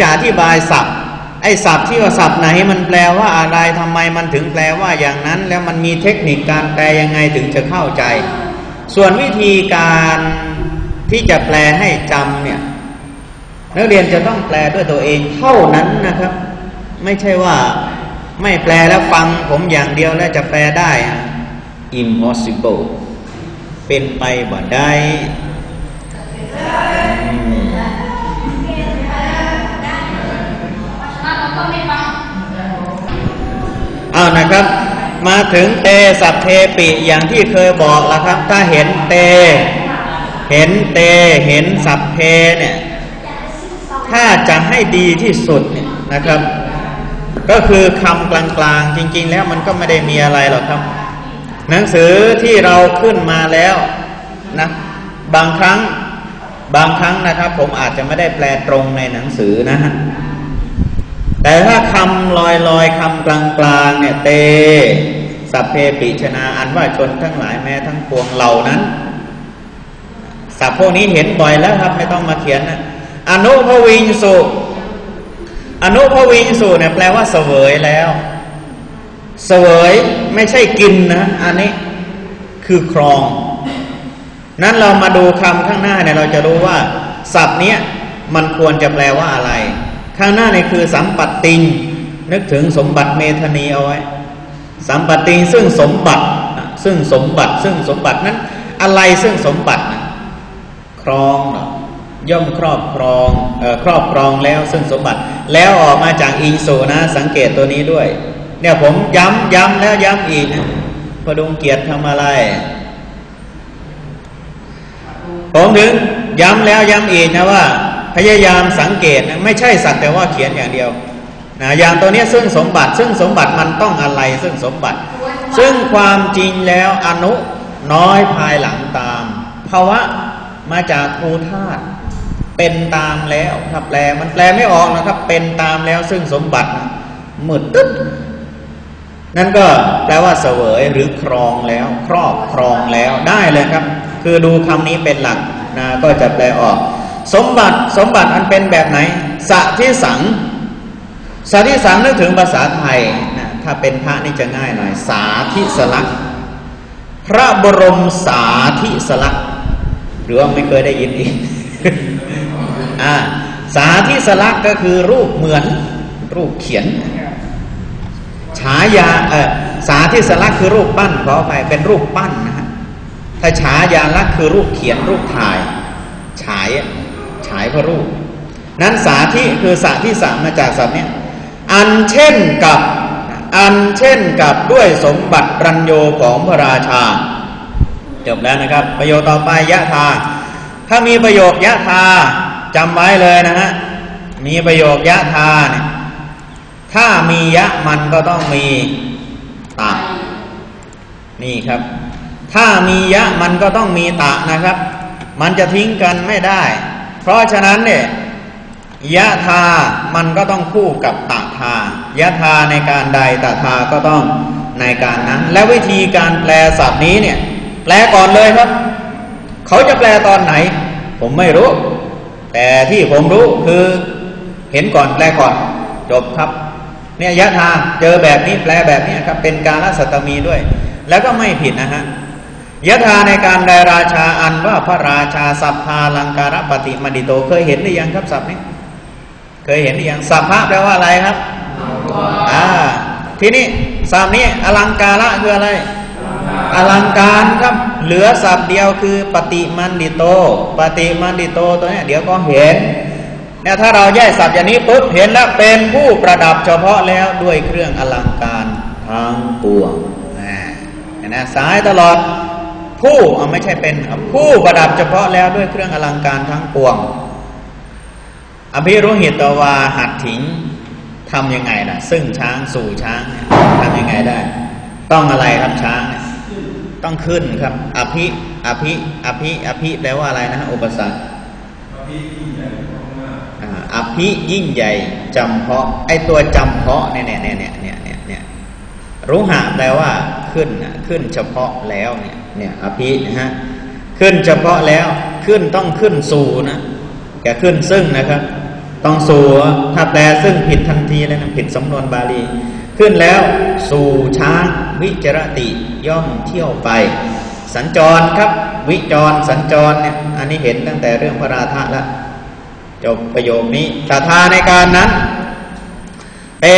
จะอธิบายศัพท์ไอ้ศัพท์ที่ว่าศัพท์ไหนมันแปลว่าอะไรทำไมมันถึงแปลว่าอย่างนั้น แล้วมันมีเทคนิคการแปลยังไงถึงจะเข้าใจ ส่วนวิธีการที่จะแปลให้จำเนี่ยนักเรียนจะต้องแปลด้วยตัวเองเท่านั้นนะครับ ไม่ใช่ว่าไม่แปลแล้วฟังผมอย่างเดียวแล้วจะแปลได้ impossible เป็นไปบ่ได้ ครับ มาถึงเตสัพเทปิอย่างที่เคยบอกแล้วครับ ถ้าเห็นเต เห็นเตเห็นสัพเพเนี่ยถ้าจะให้ดีที่สุดเนี่ยนะครับ ก็คือคำกลางๆจริง ๆ แล้วมันก็ไม่ได้มีอะไรหรอกครับ หนังสือที่เราขึ้นมาแล้วนะบางครั้งบางครั้งนะครับ ผมอาจจะไม่ได้แปลตรงในหนังสือนะฮะ แต่ถ้าคำลอยลอยๆคำกลางๆเนี่ยเต สัพเพปิชนาอันว่าชนทั้งหลายแม้ทั้งปวงเหล่านั้นศัพพวกนี้เห็นบ่อยแล้วครับไม่ต้องมาเขียนนะอนุภวิงสุอนุภวิงสุเนี่ยแปลว่าเสวยแล้ว เสวยไม่ใช่กินนะ อันนี้คือครอง นั้นเรามาดูคำข้างหน้าเนี่ยเราจะรู้ว่า ศัพท์เนี้ยมันควรจะแปลว่าอะไร ข้างหน้าเนี่ยคือสัมปัตติง นึกถึงสมบัติเมธานีเอาไว้ สัมปัตติงซึ่งสมบัติ ซึ่งสมบัติ ซึ่งสมบัตินั้น อะไรซึ่งสมบัตินะครองย่อมครอบครองออครอบครองแล้วซึ่งสมบัติ แล้วออกมาจากอิงสูนะ สังเกตตัวนี้ด้วย เนี่ยผมย้ำย้ำแล้วย้ำอีกนะพดุงเกียรติทำอะไร ผมถึงย้ำแล้วย้ำอีกนะว่า พยายามสังเกตนะไม่ใช่สักแต่ว่าเขียนอย่างเดียวนะอย่างตัวนี้ซึ่งสมบัติ ซึ่งสมบัติมันต้องอะไรซึ่งสมบัติ ซึ่งความจริงแล้วอนุน้อยภายหลังตามภาวะมาจากครูธาตุเป็นตามแล้วถ้าแปลมันแปลไม่ออกนะครับ เป็นตามแล้วซึ่งสมบัตินะมืดตึ๊ดนั่นก็แปลว่าเสวยหรือครองแล้ว ครอบครองแล้วได้เลยครับ คือดูคำนี้เป็นหลักนะก็จะแปลออก สมบัติสมบัติอันเป็นแบบไหนสะที่สังสะที่สังนึกถึงภาษาไทยนะถ้าเป็นพระนี่จะง่ายหน่อย สาธิสลัก พระบรมสาธิสลัก หรือว่าไม่เคยได้ยินอีกอ่าสาธิสลักก็คือรูปเหมือนรูปเขียน ฉายาเออสาธิสลักคือรูปปั้นขอไปเป็นรูปปั้นนะฮะถ้าฉายาลักคือรูปเขียนรูปถ่าย ฉายอะายพระรูป นั้นสาธิคือสาธิสามมาจากศัพท์เนี้ยอันเช่นกับอันเช่นกับด้วยสมบัติรัญโยของพระราชา จบแล้วนะครับ ประโยคต่อไปยะธาถ้ามีประโยคยะธาจำไว้เลยนะฮะมีประโยคยะธาเนี่ยถ้ามียะมันก็ต้องมีตะนี่ครับ ถ้ามียะมันก็ต้องมีตะนะครับ มันจะทิ้งกันไม่ได้ เพราะฉะนั้นเนี่ยยะธามันก็ต้องคู่กับตะธายะธาในการใดตะธาก็ต้องในการนั้น และวิธีการแปลศัพท์นี้เนี่ย แปลก่อนเลยครับ เขาจะแปลตอนไหน ผมไม่รู้ แต่ที่ผมรู้คือเห็นก่อนแปลก่อน จบครับ เนี่ยยะธาเจอแบบนี้แปลแบบนี้ครับ เป็นการละสัตมีด้วย แล้วก็ไม่ผิดนะฮะ ยะธาในการแปลราชาอันว่าพระราชาสัพพาลังการปฏิมดิโตเคยเห็นหรือยังครับศัพนี้เคยเห็นหรือยังสัพพะแปลว่าอะไรครับอ่าทีนี้ศัพนี้อลังการะคืออะไร อลังการครับ เหลือศัพเดียวคือปฏิมันดิโต ปฏิมันดิโตตัวนี้เดี๋ยวก็เห็นเนี่ยถ้าเราแยกศัพท์อย่างนี้ปุ๊บเห็นแล้วเป็นผู้ประดับเฉพาะแล้วด้วยเครื่องอลังการทั้งปวงนะเห็นไหมสายตลอด ผู้ไม่ใช่เป็น ผู้ประดับเฉพาะแล้วด้วยเครื่องอลังการทั้งปวง อภิรุหิตวาหัดถิงทำยังไงล่ะ ซึ่งช้างสู่ช้างทำยังไงได้ ต้องอะไรครับช้าง ต้องขึ้นครับ อภิ อภิ อภิ อภิแปลว่าอะไรนะอุปสรรคอ่าอภิยิ่งใหญ่จำเพาะ ไอตัวจำเพาะเนี่ยเนี่ยเนี่ยเนี่ยเนี่ยเนี่ยเนี่ยรู้หะแปลว่าขึ้นนะขึ้นเฉพาะแล้วเนี่ย เนี่ยอภินะฮะขึ้นเฉพาะแล้วขึ้นต้องขึ้นสู่นะแกขึ้นซึ่งนะครับ ต้องสู่ถ้าแปลซึ่งผิดทันทีเลยนะผิดสำนวนบาลี ขึ้นแล้วสู่ช้างวิจรติย่อมเที่ยวไป สัญจรครับ วิจรสัญจรเนี่ยอันนี้เห็นตั้งแต่เรื่องพระราธะแล้วจบประโยคนี้ตถาในการนั้น เต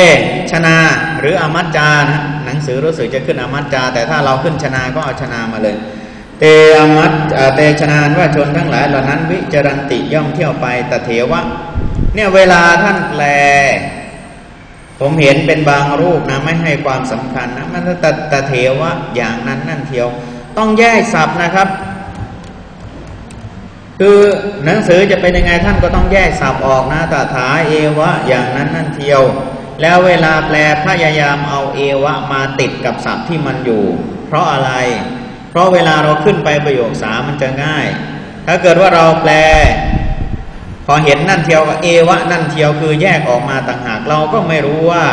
ชนาหรืออมัจจานะหนังสือรู้สึกจะขึ้นอมัจจา แต่ถ้าเราขึ้นชนาก็เอาชนามาเลย เตอมัตเตชนานว่าชนทั้งหลายเหล่านั้นวิจรันติย่อมเที่ยวไปตเถวะเนี่ยเวลาท่านแปล ผมเห็นเป็นบางรูปนะไม่ให้ความสำคัญนะมันตตเถวะอย่างนั้นนั่นเทียว ต้องแยกศัพท์นะครับ คือหนังสือจะเป็นยังไงท่านก็ต้องแยกศัพท์ออกนะตถาเอวะอย่างนั้นนั่นเทียว แล้วเวลาแปลพยายามเอาเอวะมาติดกับศัพท์ที่มันอยู่ เพราะอะไร เพราะเวลาเราขึ้นไปประโยคสามมันจะง่าย ถ้าเกิดว่าเราแปล พอเห็นนั่นเทียวกับเอวะนั่นเทียวคือแยกออกมาต่างหากเราก็ไม่รู้ว่า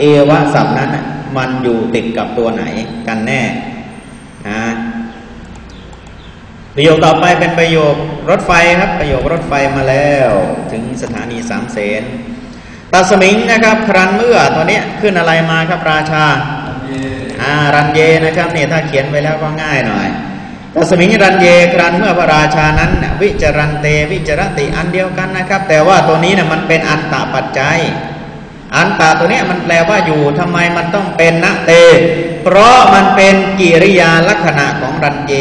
เอวะศัพท์นั้นมันอยู่ติดกับตัวไหนกันแน่นะประโยคต่อไปเป็นประโยครถไฟครับ ประโยครถไฟมาแล้ว ถึงสถานีสามเสน ตัสมิงนะครับ ครันเมื่อตัวเนี้ยขึ้นอะไรมาครับราชาอ่ารันเยนะครับเนี่ยถ้าเขียนไว้แล้วก็ง่ายหน่อยตัสมิงรันเยครันเมื่อพระราชานั้น วิจรันเตวิจรติอันเดียวกันนะครับ แต่ว่าตัวนี้นะมันเป็นอันตะปัจจัย อันตาตัวนี้มันแปลว่าอยู่ทำไมมันต้องเป็นนะเต เพราะมันเป็นกิริยาลักษณะของรันเย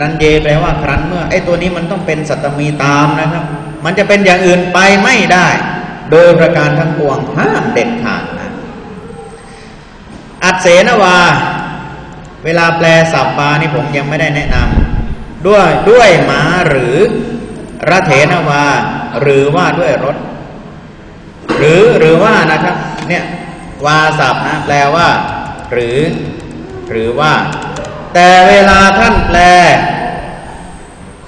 รันเยแปลว่าครั้นเมื่อไอ้ตัวนี้มันต้องเป็นสัตมีตามนะครับ มันจะเป็นอย่างอื่นไปไม่ได้ โดยประการทั้งปวงห้ามเด็ดขาดนะอัดเสนวา เวลาแปลสับปานี่ผมยังไม่ได้แนะนำด้วยด้วยหมาหรือระเถนวา หรือว่าด้วยรถ หรือหรือว่านะครับ เนี่ยวาสับนะแปลว่า หรือ หรือว่า แต่เวลาท่านแปล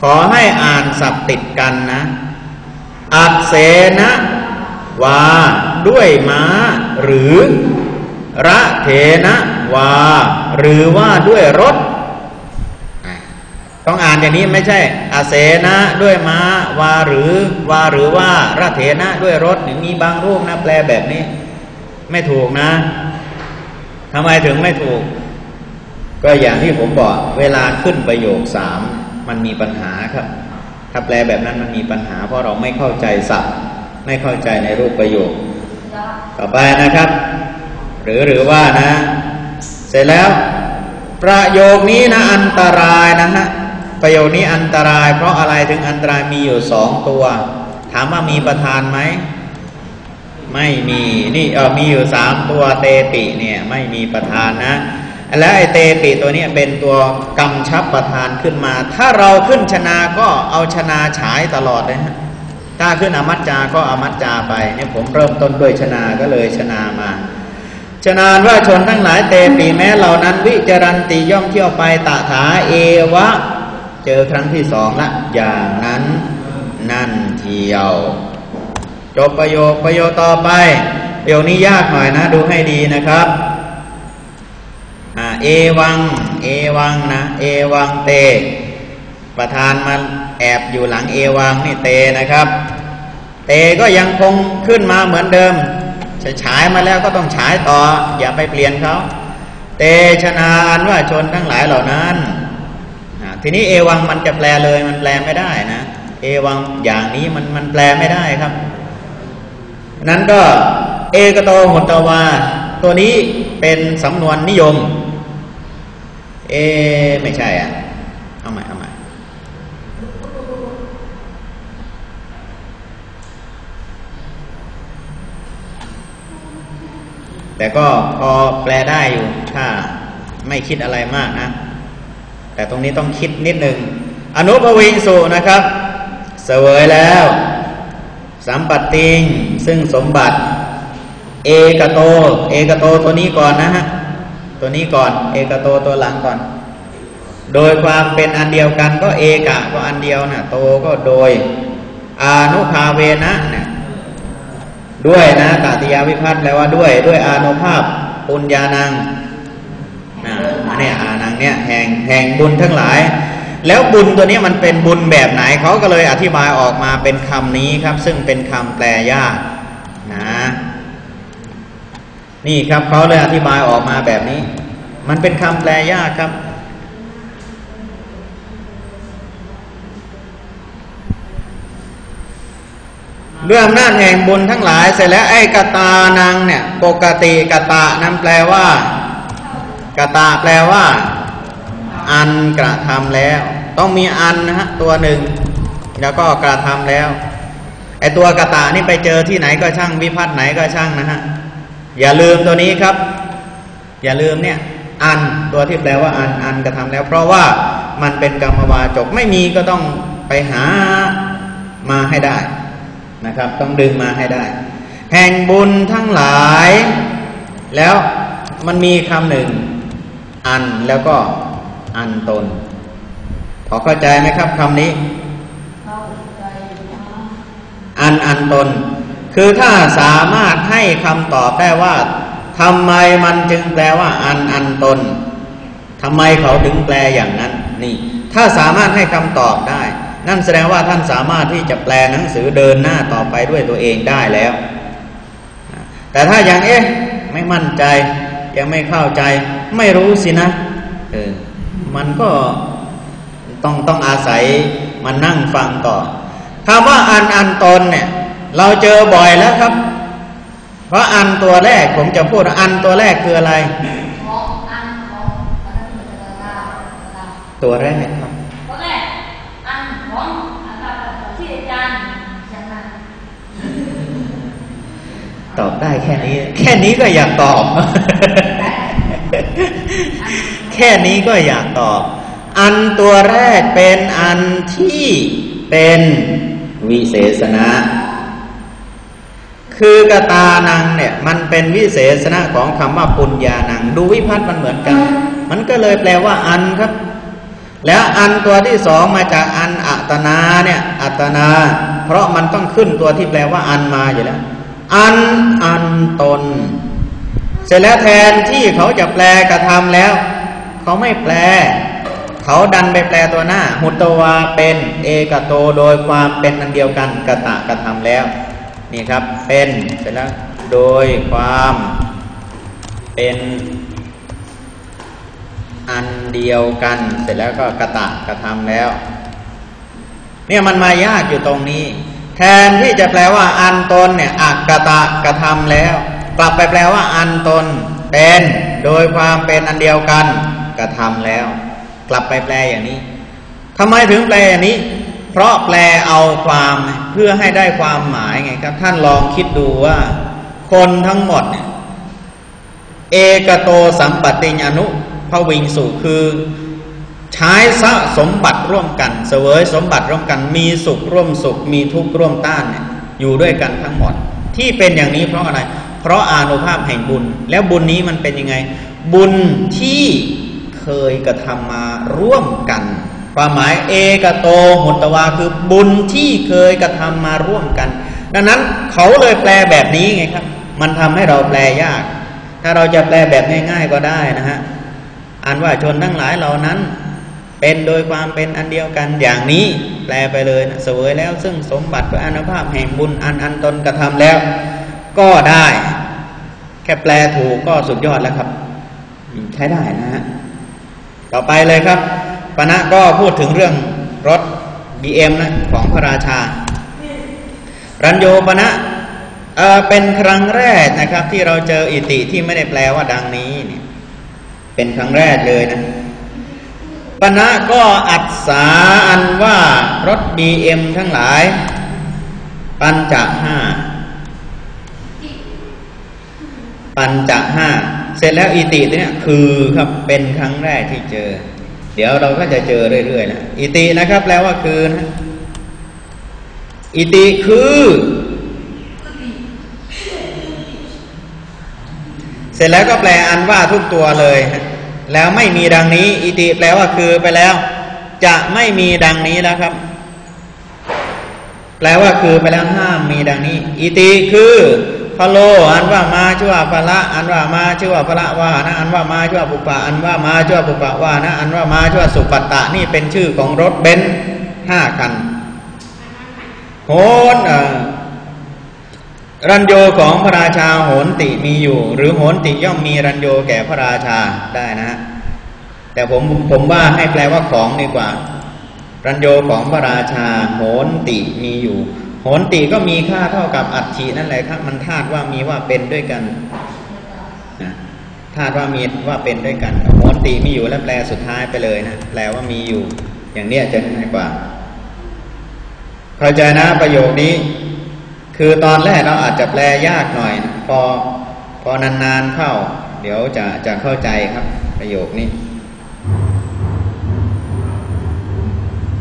ขอให้อ่านสับติดกันนะอักเสนะ วา ด้วยม้า หรือ ระเถนะวา หรือว่าด้วยรถ ต้องอ่านอย่างนี้ไม่ใช่ อาเสนะด้วยม้า วาหรือ วาหรือว่า ระเถนะด้วยรถอย่างมีบางรูปนะแปลแบบนี้ ไม่ถูกนะทำไมถึงไม่ถูก ก็อย่างที่ผมบอก เวลาขึ้นประโยคสามมันมีปัญหาครับ ถ้าแปลแบบนั้นมันมีปัญหา เพราะเราไม่เข้าใจศัพท์ ไม่เข้าใจในรูปประโยค ต่อไปนะครับ หรือหรือว่านะ เสร็จแล้ว ประโยคนี้นะอันตรายนะฮะประโยคนี้อันตราย เพราะอะไรถึงอันตรายมีอยู่สองตัว ถามว่ามีประธานไหมไม่มีนี่เออมีอยู่สามตัวเตปิเนี่ยไม่มีประธานนะ แล้วไอเตปิตัวนี้เป็นตัวกำชับประธานขึ้นมา ถ้าเราขึ้นชนาก็เอาชนาฉายตลอดเลยฮะ ถ้าขึ้นอมัจจาก็อมัจจาไปเนี่ยผมเริ่มต้นด้วยชนาก็เลยชนามาชนานว่าชนทั้งหลายเตปีแม้เหล่านั้นวิจารันติย่อมเที่ยวไปตถาเอวะ เจอครั้งที่สองละอย่างนั้นนั่นเที่ยว จบประโยคประโยคต่อไปประโยคนี้ยากหน่อยนะ ดูให้ดีนะครับอเอวัง เอวังนะ เอวังเต ประธานมาแอบอยู่หลังเอวังนี่เตนะครับ เตก็ยังคงขึ้นมาเหมือนเดิมฉายมาแล้วก็ต้องฉายต่อ อย่าไปเปลี่ยนเขาเตชนานว่าชนทั้งหลายเหล่านั้นทีนี้เอวังมันจะแปลเลยมันแปลไม่ได้นะ เอวังอย่างนี้มันมันแปลไม่ได้ครับ นั้นก็เอกโตหตวา ตัวนี้เป็นสำนวนนิยม เอไม่ใช่อะ เอาใหม่เอาใหม่ แต่ก็พอแปลได้อยู่ถ้าไม่คิดอะไรมากนะ แต่ตรงนี้ต้องคิดนิดนึง อนุภวิงสุนะครับ เสวยแล้ว สัมปัติงซึ่งสมบัติ เอกโต เอกโตตัวนี้ก่อนนะฮะ ตัวนี้ก่อน เอกโตตัวหลังก่อน โดยความเป็นอันเดียวกันก็เอกะก็อันเดียวนะโตก็โดย อนุภาเวนะนี่ย ด้วยนะตติยาวิพัฒน์แปลว่าด้วย ด้วยอานุภาพปุญญานังนะเนี่ยอานังเนี่ยแห่งแห่งบุญทั้งหลาย แล้วบุญตัวนี้มันเป็นบุญแบบไหนเขาก็เลยอธิบายออกมาเป็นคำนี้ครับ ซึ่งเป็นคำแปลยากนะนี่ครับเขาเลยอธิบายออกมาแบบนี้ มันเป็นคำแปลยากครับ ด้วยอำนาจแห่งบุญทั้งหลายเสร็จแล้วไอ้กตานางเนี่ย ปกติกตานั้นแปลว่า กตาแปลว่า อันกระทำแล้ว ต้องมีอันนะฮะตัวหนึ่ง แล้วก็กระทำแล้วไอ้ตัวกตานี่ไปเจอที่ไหนก็ช่างวิพัฒน์ไหนก็ช่างนะฮะอย่าลืมตัวนี้ครับ อย่าลืมเนี่ย อันตัวที่แปลว่าอันอันกระทำแล้ว เพราะว่ามันเป็นกรรมวาจกไม่มีก็ต้องไปหามาให้ได้ นะครับ ต้องดึงมาให้ได้ แห่งบุญทั้งหลาย แล้วมันมีคำหนึ่ง อันแล้วก็อันตน พอเข้าใจไหมครับคำนี้ อันอันตน คือถ้าสามารถให้คำตอบได้ว่าทำไมมันจึงแปลว่า อันอันตนทำไมเขาถึงแปลอย่างนั้น นี่ ถ้าสามารถให้คำตอบได้ นั่นแสดงว่าท่านสามารถที่จะแปลหนังสือเดินหน้าต่อไปด้วยตัวเองได้แล้ว แต่ถ้ายังเอ๊ะไม่มั่นใจยังไม่เข้าใจ ไม่รู้สินะเออมันก็ต้องต้องอาศัยมานั่งฟังต่อคำว่าอันอันตนเนี่ย เราเจอบ่อยแล้วครับ เพราะอันตัวแรกผมจะพูดอันตัวแรกคืออะไร ตัวแรกครับ ตัวแรกอันของอันที่อาจารย์ยังไง ตอบได้แค่นี้ แค่นี้ก็อยากตอบ แค่นี้ก็อยากตอบ อันตัวแรกเป็นอันที่เป็นวิเศษณะ คือกตานังเนี่ย มันเป็นวิเศษณะของคำว่าปุญญานัง ดูวิพัฒน์มันเหมือนกัน มันก็เลยแปลว่าอันครับ แล้วอันตัวที่สองมาจากอันอัตนาเนี่ย อัตนา เพราะมันต้องขึ้นตัวที่แปลว่าอันมาอยู่แล้ว อันอันตน เสร็จแล้วแทนที่เขาจะแปลกระทำแล้ว เขาไม่แปล เขาดันไปแปลตัวหน้า หุตวาเป็นเอกโตโดยความเป็นอันเดียวกันกระตะกระทำแล้ว นี่ครับเป็นเสร็จแล้วโดยความเป็นอันเดียวกันเสร็จแล้วก็กระตะกระทำแล้ว เนี่ยมันมายากอยู่ตรงนี้ แทนที่จะแปลว่า อันตนเนี่ยอักกตะกระทำแล้ว กลับไปแปลว่า อันตนเป็นโดยความเป็นอันเดียวกันกระทำแล้ว กลับไปแปลอย่างนี้ทำไมถึงแปลอย่างนี้ เพราะแปลเอาความเพื่อให้ได้ความหมายไงครับ ท่านลองคิดดูว่า คนทั้งหมดเนี่ยเอกโตสัมปติญานุพวิงสุคือ ใช้สะสมบัติร่วมกันเสวยสมบัติร่วมกัน มีสุขร่วมสุข มีทุกข์ร่วมต้านเนี่ยอยู่ด้วยกันทั้งหมด ที่เป็นอย่างนี้เพราะอะไร เพราะอานุภาพแห่งบุญ แล้วบุญนี้มันเป็นยังไง บุญที่เคยกระทำมาร่วมกันความหมายเอกโตหุตวาคือบุญที่เคยกระทำมาร่วมกัน ดังนั้นเขาเลยแปลแบบนี้ไงครับ มันทำให้เราแปลยาก ถ้าเราจะแปลแบบง่าย ๆก็ได้นะฮะอ่านว่าชนทั้งหลายเหล่านั้น เป็นโดยความเป็นอันเดียวกันอย่างนี้ แปลไปเลยนะเสวยแล้วซึ่งสมบัติพระอนุภาพแห่งบุญอันอันตนกระทำแล้ว ก็ได้ แค่แปลถูกก็สุดยอดแล้วครับ ใช้ได้นะฮะต่อไปเลยครับปณะก็พูดถึงเรื่องรถ BM นะของพระราชา รัญโยปณะเเป็นครั้งแรกนะครับ ที่เราเจออิติที่ไม่ได้แปลว่าดังนี้เนี่ยเป็นครั้งแรกเลยนะ ปณะก็อัดสาอันว่ารถ BM ทั้งหลาย ปัญจห้าปัญจห้าเสร็จแล้วอิติเนี้ยคือครับเป็นครั้งแรกที่เจอ เดี๋ยวเราก็จะเจอเรื่อยๆนะอิตินะครับ แปลว่าคือนะอิติคือ เสร็จแล้วก็แปลอันว่าทุกตัวเลยนะ แล้วไม่มีดังนี้ อิติแปลว่าคือไปแล้ว จะไม่มีดังนี้แล้วครับ แปลว่าคือไปแล้วห้ามมีดังนี้ อิติคือพะโลอันว่ามาชั่วพละอันว่ามาชั่วพละวานะอันว่ามาชั่วปุปปะอันว่ามาชั่วปุปปะวานะอันว่ามาชั่วสุปัตตะนี่เป็นชื่อของรถเบนซ์ห้าคันโหนเอ่อ รัญโยของพระราชาโหนติมีอยู่ หรือโหนติย่อมมีรัญโยแก่พระราชาได้นะ แต่ผมผมว่าให้แปลว่าของดีกว่า รัญโยของพระราชาโหนติมีอยู่ โหนติก็มีค่าเท่ากับอัตถินั่นแหละครับ มันธาตุว่ามีว่าเป็นด้วยกันนะธาตุว่ามีว่าเป็นด้วยกันโหนติมีอยู่แล้วแปลสุดท้ายไปเลยนะแปลว่ามีอยู่ อย่างเนี้ยจะง่ายกว่าเข้าใจนะประโยคนี้ คือตอนแรกเราอาจจะแปลยากหน่อยนะพอพอนานๆเข้า เดี๋ยวจะจะเข้าใจครับ ประโยคนี้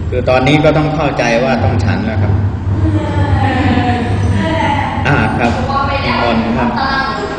คือตอนนี้ก็ต้องเข้าใจว่าต้องฉันแล้วครับ อ่าครับว่าไปนิแล้วมนต์ครับตาราง